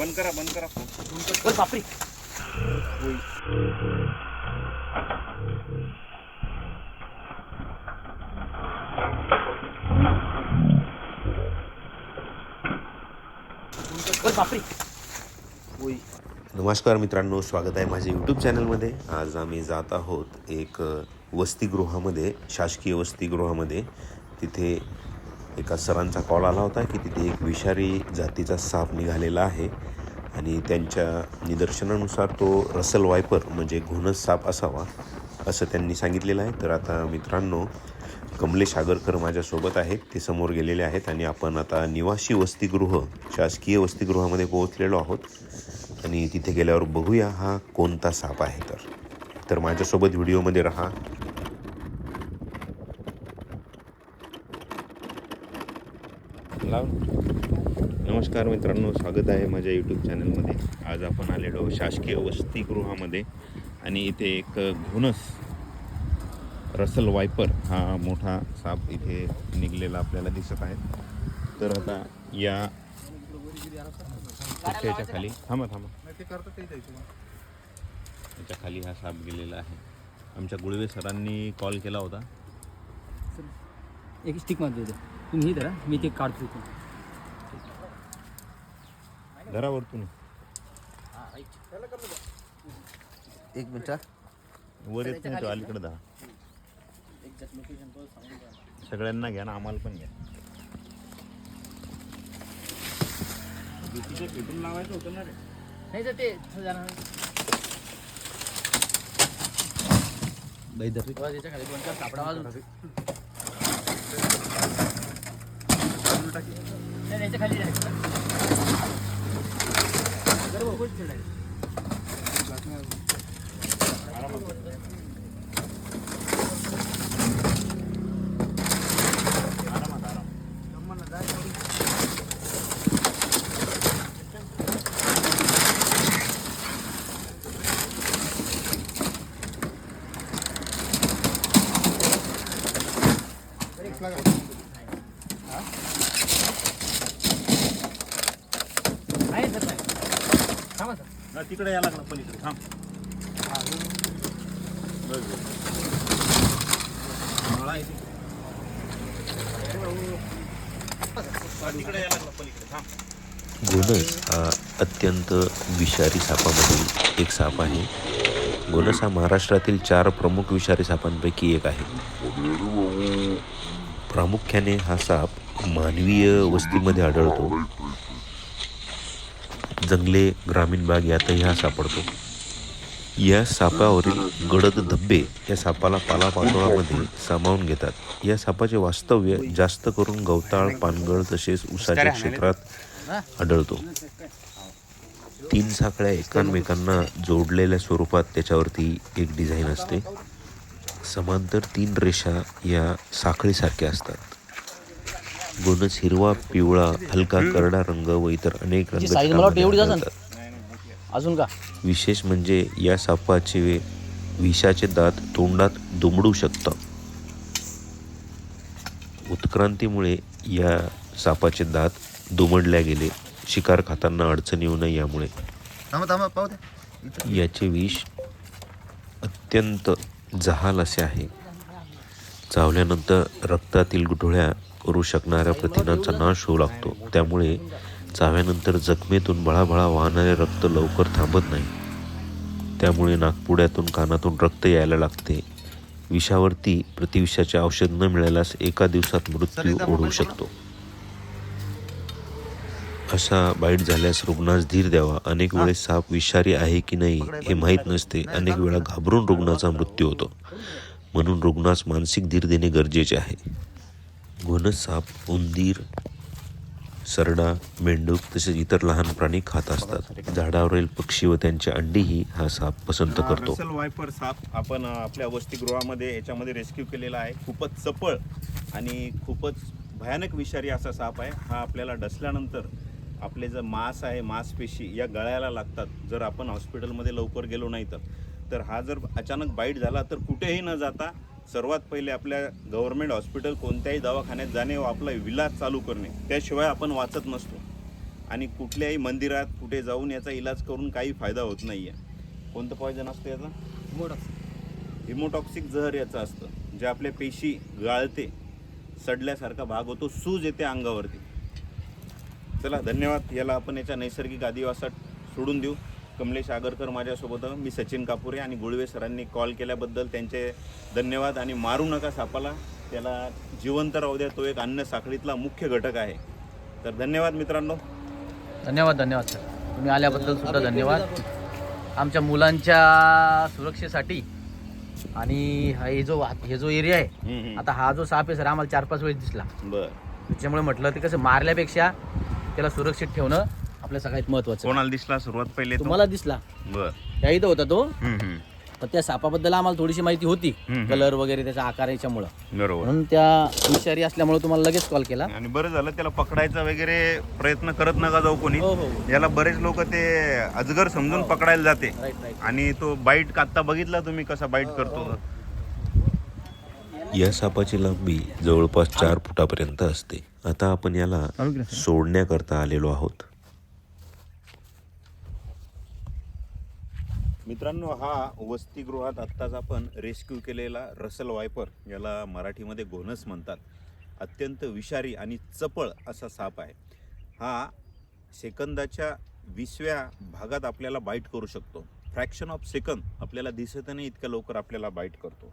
बंद करा बंद करा. फोन बापरे. नमस्कार मित्रांनो स्वागत आहे माझ्या यूट्यूब चॅनलमध्ये आज आम्ही जात आहोत एक वसतिगृहामध्ये शासकीय वसतिगृहामध्ये. तिथे एका सरांचा कॉल आला होता की तिथे एक विषारी जातीचा साप निघालेला आहे आणि त्यांच्या निदर्शनानुसार तो रसल वायपर म्हणजे घोणस साप असावा असं त्यांनी सांगितलेलं आहे. तर आता मित्रांनो कमलेश आगरकर माझ्यासोबत आहेत. ते समोर गेलेले आहेत आणि आपण आता निवासी वसतिगृह शासकीय वसतिगृहामध्ये पोहोचलेलो आहोत. आणि तिथे गेल्यावर बघूया हा कोणता साप आहे तर. तर माझ्यासोबत व्हिडिओमध्ये राहा. लाव. नमस्कार मित्रांनो स्वागत आहे माझ्या यूट्यूब चॅनलमध्ये आज आपण आलेलो शासकीय वसतिगृहामध्ये आणि इथे एक घोणस रसल वायपर हा मोठा साप इथे निघलेला आपल्याला दिसत आहे. तर आता या याच्या खाली थांबा थांबा. याच्या खाली हा साप गेलेला आहे. आमच्या गुळवे सरांनी कॉल केला होता. एक स्टिकमध्ये देते तुम्ही हे धरा मी ते काढतो इथून. घरावरतून. एक मिनिट वर येत नाही तो अलीकडे दहा सगळ्यांना घ्या ना आम्हाला पण घ्या. लावायचं होतं ना रे. नाही तर ते खाली कापडा वाजून. नाही, त्याच्याखाली direct. जरा बघू, आहे सर नाही. थांबा सर. ना तिकडे यायला लागलं पलीकडे. थांब. बस, बस. मला इथे. हा, तिकडे यायला लागलं पलीकडे. थांब. गोनस हा अत्यंत विषारी सापामधील एक साप आहे. गोनस हा महाराष्ट्रातील चार प्रमुख विषारी सापांपैकी एक आहे. प्रामुख्याने हा साप मानवीय वस्तीमध्ये आढळतो. जंगले ग्रामीण भाग यातही हा सापडतो. या सापावरील गडद धब्बे या सापाला पालापाचोळामध्ये सामावून घेतात. या सापाचे वास्तव्य जास्त करून गवताळ पानगळ तसेच उसाच्या क्षेत्रात आढळतो. तीन साखळ्या एकमेकांना जोडलेल्या स्वरूपात त्याच्यावरती एक डिझाईन असते. समांतर तीन रेषा या साखळीसारख्या असतात. गोनस हिरवा पिवळा हलका करडा रंग व इतर अनेक रंग असेल. आढळतात. अजून का? विशेष म्हणजे या सापाचे विषाचे दात तोंडात दुमडू शकतात उत्क्रांतीमुळे या सापाचे दात दुमडल्या गेले. शिकार खाताना अडचण येऊ नये यामुळे. याचे विष अत्यंत जहाल असे आहे. चावल्यानंतर रक्तातील गुठळ्या करू शकणाऱ्या प्रथिनांचा नाश होऊ लागतो. त्यामुळे चाव्यानंतर जखमेतून भळाभळा वाहणारे रक्त लवकर थांबत नाही. त्यामुळे नागपुड्यातून कानातून रक्त यायला लागते. विषावरती प्रतिविषाचे औषध न मिळाल्यास एका दिवसात मृत्यू ओढवू शकतो. असा बाईट झाल्यास रुग्णास धीर द्यावा. अनेक वेळेस साप विषारी आहे की नाही हे माहीत नसते. अनेक वेळा घाबरून रुग्णाचा मृत्यू होतो. म्हणून रुग्णास मानसिक धीर देणे गरजेचे आहे. घोणस साप उंदीर सरडा मेंढूक तसेच इतर लहान प्राणी खात असतात. झाडावरील पक्षी व त्यांच्या अंडीही हा साप पसंत करतो. वायपर साप आपण आपल्या वसतिगृहामध्ये याच्यामध्ये रेस्क्यू केलेला आहे. खूपच चपळ आणि खूपच भयानक विषारी असा साप आहे. हा आपल्याला डसल्यानंतर आपले जर मांस आहे मांसपेशी या गळ्याला लागतात. जर आपण हॉस्पिटलमध्ये लवकर गेलो नाही तर. तर हा जर अचानक बाईट झाला तर कुठेही न जाता सर्वात पहिले आपल्या गव्हर्नमेंट हॉस्पिटल कोणत्याही दवाखान्यात जाणे व आपला विलाज चालू करणे त्याशिवाय आपण वाचत नसतो. आणि कुठल्याही मंदिरात कुठे जाऊन याचा इलाज करून काही फायदा होत नाही आहे कोणतं पॉयझन असतं याचं? हिमोटॉक्सिक जहर याचं असतं जे आपल्या पेशी गाळते सडल्यासारखा भाग होतो सूज येते अंगावरती. चला धन्यवाद. याला आपण याच्या नैसर्गिक आदिवासात सोडून देऊ. कमलेश आगरकर माझ्यासोबत. मी सचिन कापुरे आणि गुळवे सरांनी कॉल केल्याबद्दल त्यांचे धन्यवाद आणि मारू नका सापाला. त्याला जिवंत राहू द्या तो एक अन्न साखळीतला मुख्य घटक आहे. तर धन्यवाद मित्रांनो. धन्यवाद धन्यवाद सर. तुम्ही आल्याबद्दल सुद्धा धन्यवाद. आमच्या मुलांच्या सुरक्षेसाठी आणि हा हे जो हे जो एरिया आहे. आता हा जो साप आहे सर आम्हाला चार पाच वेळेस दिसला. बर. त्याच्यामुळे म्हटलं ते कसं मारल्यापेक्षा त्याला सुरक्षित ठेवणं आपल्या सगळ्यात महत्वाचं कोणाला दिसला? सुरुवात पहिले तो? तुम्हाला दिसला. बर. त्या इथं होता तो. हम्म, हम्म. पण त्या सापाबद्दल आम्हाला थोडीशी माहिती होती. हम्म. कलर वगैरे त्याचा आकार याच्यामुळं. बरोबर. म्हणून त्या विषारी असल्यामुळे तुम्हाला लगेच कॉल केला. आणि बरं झालं त्याला पकडायचा वगैरे प्रयत्न करत नका जाऊ कोणी. हो हो याला बरेच लोक ते अजगर समजून पकडायला जाते. राईट राईट आणि तो बाईट आता बघितला तुम्ही कसा बाईट करतो. या सापाची लांबी जवळपास चार फुटापर्यंत असते. आता आपण याला सोडण्याकरता आलेलो आहोत. मित्रांनो हा वसतिगृहात आत्ताच आपण रेस्क्यू केलेला रसल वायपर याला मराठीमध्ये गोनस म्हणतात. अत्यंत विषारी आणि चपळ असा साप आहे. हा सेकंदाच्या विसव्या भागात आपल्याला बाईट करू शकतो. फ्रॅक्शन ऑफ सेकंद आपल्याला दिसत नाही इतक्या लवकर आपल्याला बाईट करतो.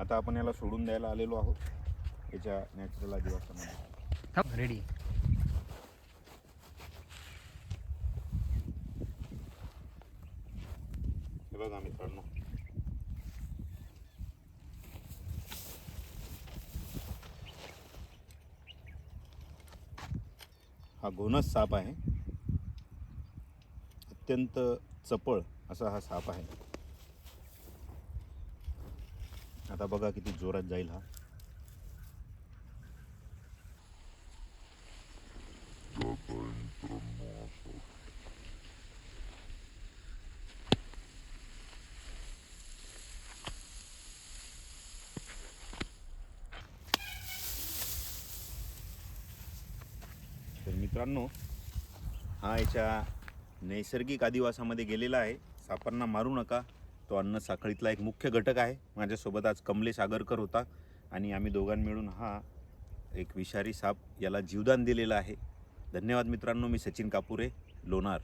आता आपण याला सोडून द्यायला आलेलो आहोत. याच्या नॅचरल आदिवासामध्ये. रेडी हे बघा मित्रांनो. हा गोनस साप आहे. अत्यंत चपळ असा हा साप आहे. आता बघा किती जोरात जाईल हा तर मित्रांनो हा याच्या नैसर्गिक आदिवासामध्ये गेलेला आहे. सापांना मारू नका. तो अन्न साखळीतला एक मुख्य घटक आहे. माझ्यासोबत आज कमलेश आगरकर होता आणि आम्ही दोघां मिळून हा एक विषारी साप याला जीवदान दिलेलं आहे. धन्यवाद मित्रांनो मी सचिन कापुरे लोणार.